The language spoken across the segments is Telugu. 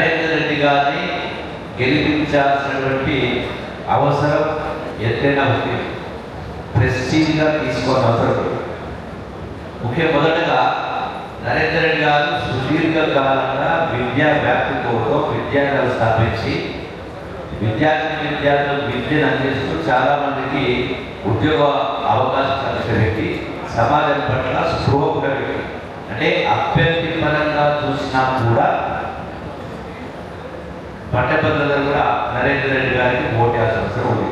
నరేంద్ర రెడ్డి గారిని గెలిపించాల్సినటువంటి అవసరం ఎంతైనా ఉంది. ప్రెస్టీజ్గా తీసుకోని అవసరం ముఖ్య మొదటగా నరేంద్ర రెడ్డి గారు సుదీర్ఘ కాలంగా విద్యా వ్యాప్తి కోసం విద్యార్థులు స్థాపించి విద్యార్థి విద్యార్థులకు విద్యను అందిస్తూ చాలా మందికి ఉద్యోగ అవకాశం కల్పించిన వ్యక్తి సమాజం పట్ల స్పృహ వ్యక్తి. అంటే అభ్యర్థి పరంగా చూసినా కూడా పట్టభద్రతలు కూడా నరేంద్ర రెడ్డి గారికి ఓటేయాల్సిన అవసరం ఉంది.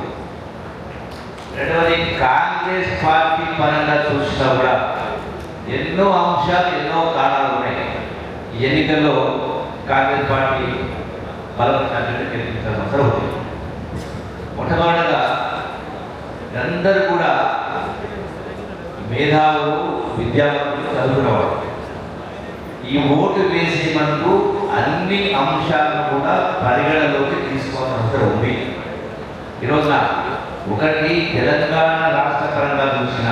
రెండవది కాంగ్రెస్ పార్టీ పరంగా చూసినా కూడా ఎన్నో అంశాలు ఎన్నో కారణాలు ఉన్నాయి. ఎన్నికల్లో కాంగ్రెస్ పార్టీ బలపడినట్టు గెలిపించాల్సిన అవసరం ఉంది. మొట్టమొదటగా అందరూ కూడా మేధావులు విద్యావంతులు చదువుకున్నవాడు ఈ ఓటు వేసే మనకు అన్ని అంశాలను కూడా పరిగణలోకి తీసుకోవాల్సిన అవసరం ఉంది. ఈ రోజున ఒకటి తెలంగాణ రాష్ట్ర పరంగా చూసిన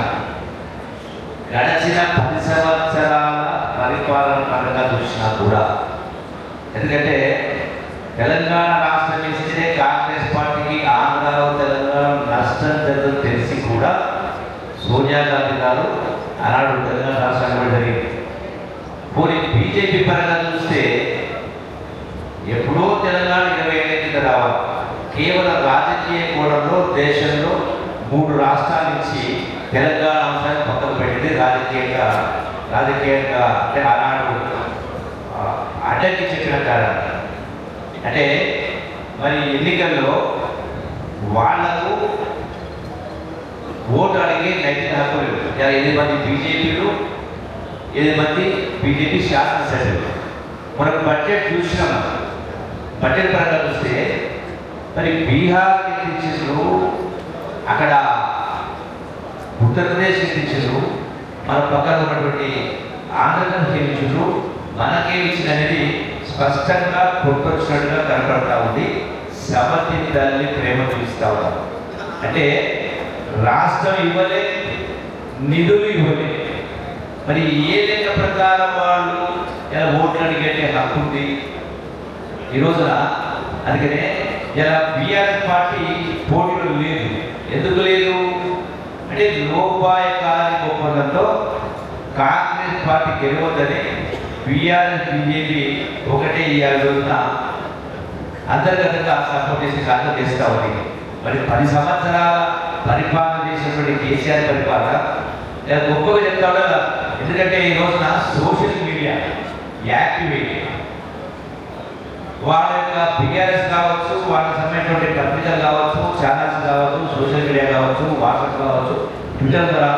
గడిచిన పది సంవత్సరాల పరిపాలన పరంగా చూసినా కూడా ఎందుకంటే తెలంగాణ రాష్ట్రం ఇస్తే కాంగ్రెస్ పార్టీకి ఆంధ్రలో తెలంగాణ నష్టం జరుగుతుంది తెలిసి కూడా సోనియా గాంధీ గారు ఆనాడు తెలంగాణ రాష్ట్రం జరిగింది పరంగా చూస్తే ఎప్పుడో తెలంగాణ ఇరవై ఏళ్ళ కింద రావాలి కేవలం రాజకీయ కోణంలో దేశంలో మూడు రాష్ట్రాల నుంచి తెలంగాణ అంశాన్ని పక్కన పెట్టింది రాజకీయంగా రాజకీయంగా అంటే ఆనాడు ఆ, చెప్పిన కారణం. అంటే మరి ఎన్నికల్లో వాళ్ళకు ఓటు అడిగే నైతిక హక్కు లేదు. ఎనిమిది మంది బీజేపీలు ఇది మంది? బీజేపీ శాసనసభ్యులు మనకు బడ్జెట్ చూసినాం బడ్జెట్ పరంగా చూస్తే మరి బీహార్ ఎత్తించారు అక్కడ ఉత్తరప్రదేశ్ ఎత్తించారు మన పక్కన ఉన్నటువంటి ఆంధ్రప్రదేశ్ ఎత్తించారు మనకేమి ఇచ్చిన అనేది స్పష్టంగా కొట్టొచ్చినట్టుగా కనపడతా ఉంది. సమతిని దాన్ని ప్రేమ చూపిస్తా ఉన్నారు అంటే రాష్ట్రం ఇవ్వలే నిధులు ఇవ్వలే మరి ఏ లెక్క ప్రకారం వాళ్ళు ఇలా ఓట్లు అడిగేటే హక్కు ఉంది ఈ రోజున అందుకనే ఇలా బీఆర్ఎస్ పార్టీ పోటీలు లేదు. ఎందుకు లేదు? అంటే లోపాయకారి ఒప్పందంతో కాంగ్రెస్ పార్టీ గెలవద్దని బీఆర్ఎస్ బీజేపీ ఒకటే ఇవాళ రోజున అంతర్గతంగా సపోర్ట్ చేసి కాంగ్రెస్ చేస్తా ఉంది. మరి పది సంవత్సరాల పరిపాలన చేసినటువంటి కేసీఆర్ పరిపాలన గొప్పగా చెప్తా ఎందుకంటే ఈ రోజున సోషల్ మీడియా యాక్టివిటీ వాళ్ళ యొక్క బిఆర్ఎస్ కావచ్చు వాళ్ళకి సంబంధించినటువంటి కంప్యూటర్ కావచ్చు ఛానల్స్ కావచ్చు సోషల్ మీడియా కావచ్చు వాట్సాప్ కావచ్చు ట్విట్టర్ ద్వారా